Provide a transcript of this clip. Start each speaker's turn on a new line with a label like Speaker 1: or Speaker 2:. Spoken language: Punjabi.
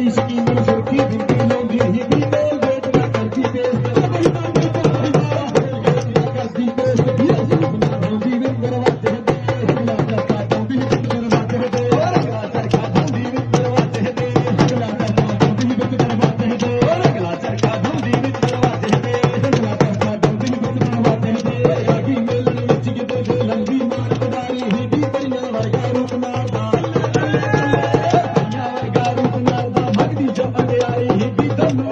Speaker 1: ਸਾਰੀ ਸਕੀਮ ਨੂੰ ਸੁਰਖੀ ਬਿੰਦੀ ਲੋਗੀ ਹੀ ਵੀ ਮੇਲ ਵੇਟ ਨਾ ਕਰਦੀ ਪੇਸ ਕਬਈ ਮੰਗੇ ਕਰਦੀ ਨਾ ਹੋਲ ਗੇਟ ਨਾ ਕਰਦੀ ਪੇਸ ਇਹ ਜ਼ੁਲਮ ਨਾ ਹੁੰਦੀ ਵੀ ਦਰਵਾਜ਼ੇ ਦੇ ਹੁਲਾ ਦਾ ਕਾਟਾਉਂਦੀ ਵੀ ਦਰਵਾਜ਼ੇ ਦੇ ਰਗਲਾ ਚਰਖਾ ਹੁੰਦੀ ਵੀ ਦਰਵਾਜ਼ੇ ਦੇ ਹੁਲਾ ਦਾ ਕਾਟਾਉਂਦੀ ਵੀ ਦਰਵਾਜ਼ੇ ਦੇ ਰਗਲਾ ਚਰਖਾ ਹੁੰਦੀ ਵੀ ਦਰਵਾਜ਼ੇ ਦੇ ਹੁਲਾ ਦਾ ਕਾਟਾਉਂਦੀ ਵੀ ਦਰਵਾਜ਼ੇ ਦੇ ਆਗੀ ਮੇਲ ਵਿੱਚ ਕਿਤੇ ਲੰਬੀ ਮਾਰ ਪੜਾਈ ਹੀ ਵੀ ਪਰਿਆਂ ਵਰਗਾ ਰੂਪ ਨਾ ਦਾ cantando.